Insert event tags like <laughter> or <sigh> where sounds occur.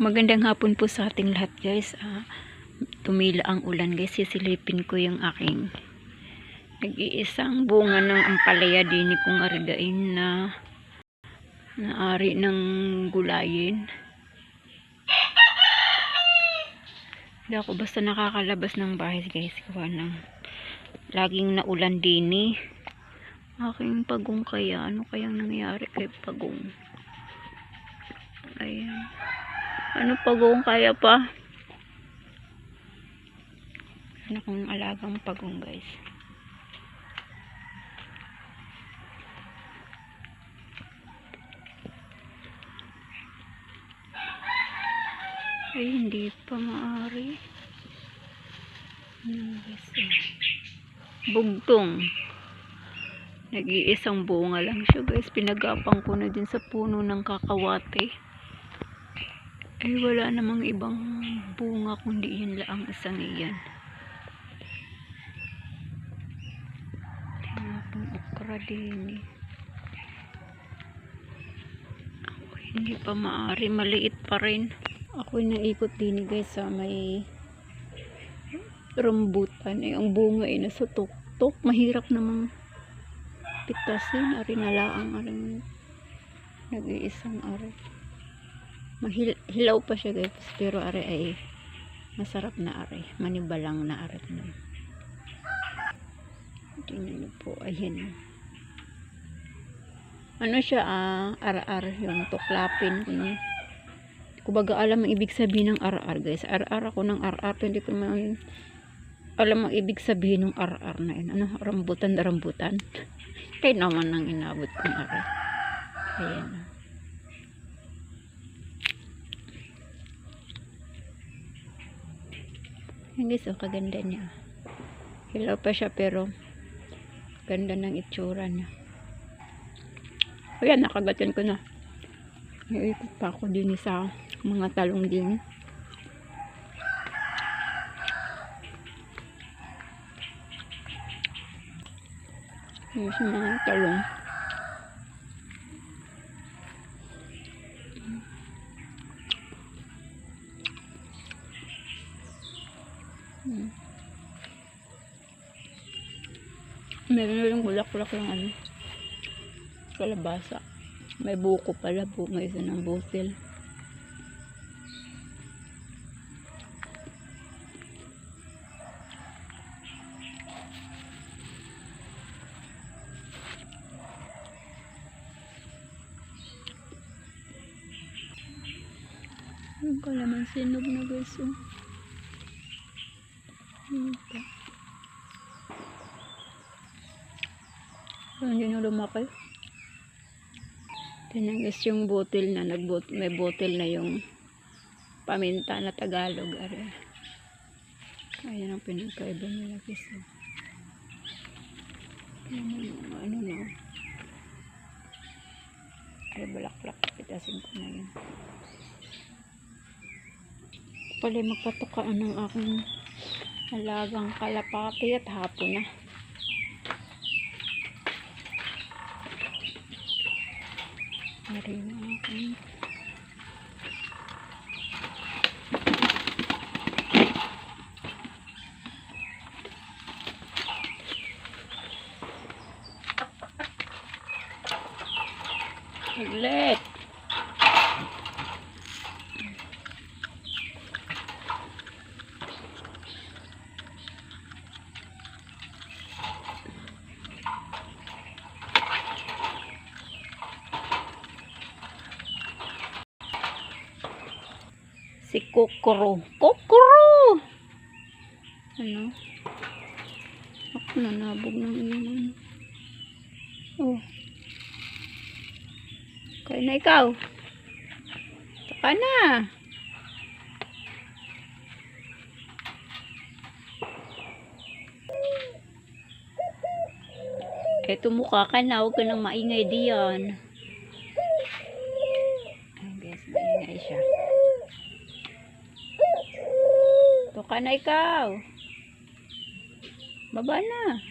Magandang hapon po sa ating lahat guys. Ah, tumila ang ulan guys. Sisilipin ko yung aking nag-iisang bunga ng ampalaya din kong arigain na naari ng gulayin. Hindi ako basta nakakalabas ng bahay guys. Gawa ng laging naulan din eh. Aking pagong kaya. Ano kayang nangyari kay pagong? Ayan. Ano pagong kaya pa? Ano kung alagang pagong guys. Ay, hindi pa maari. Ano guys. Nag-iisang bunga lang siya guys. Pinagapang ko na din sa puno ng kakawate. Ay, wala namang ibang bunga kundi yun lang isang iyan. Tingnan pang okra din eh. Ako, hindi pa maari. Maliit pa rin. Ako naikot din eh, guys sa may rambutan. Eh, ang bunga ay nasa tuktok. Mahirap namang pitasin. Ari nalaang aring nag-iisang ari hilaw pa siya guys. Pero are ay masarap na are. Manibalang na are na tingnan niyo po. Ayan. Ano siya ah ar-ar yung tuklapin kung kumbaga alam ang ibig sabihin ng ar-ar guys. Ar-ar ako ng ar-ar pero hindi ko naman alam ang ibig sabihin ng ar-ar na yun. Ano rambutan na rambutan. <laughs> Kaya naman ang inabot kong ar ayan. ah. Hindi so kaganda niya. Hilaw pa siya pero ganda ng itsura niya. Ayan, nakagatan ko na. Iikot pa ako din sa mga talong din. Sa mga talong. Meron yung bulaklak yung ano. Kalabasa. May buko pala po. May isa ng butil. Yung kalaman sinog na guys oh. Ano yun yung lumaki. Tingnan guys yung botel na nagbot may botel na yung paminta na Tagalog are. Ayan ang pinagkaiba nila guys. Ayan yung ano na. Ay balaklak pitasin ko na yun. Pala magpatukaan ng aking alagang kalapati at hapon na. Ari na aking Saglit. Si Kokoro. Kokoro! Ano? Ako nanabog ng iyon. Oh. Kaya na ikaw. Saka na. Eto mukha ka na. Huwag ka nang maingay diyan. Ay guys, maingay siya. Ito ka na ikaw. Baba na.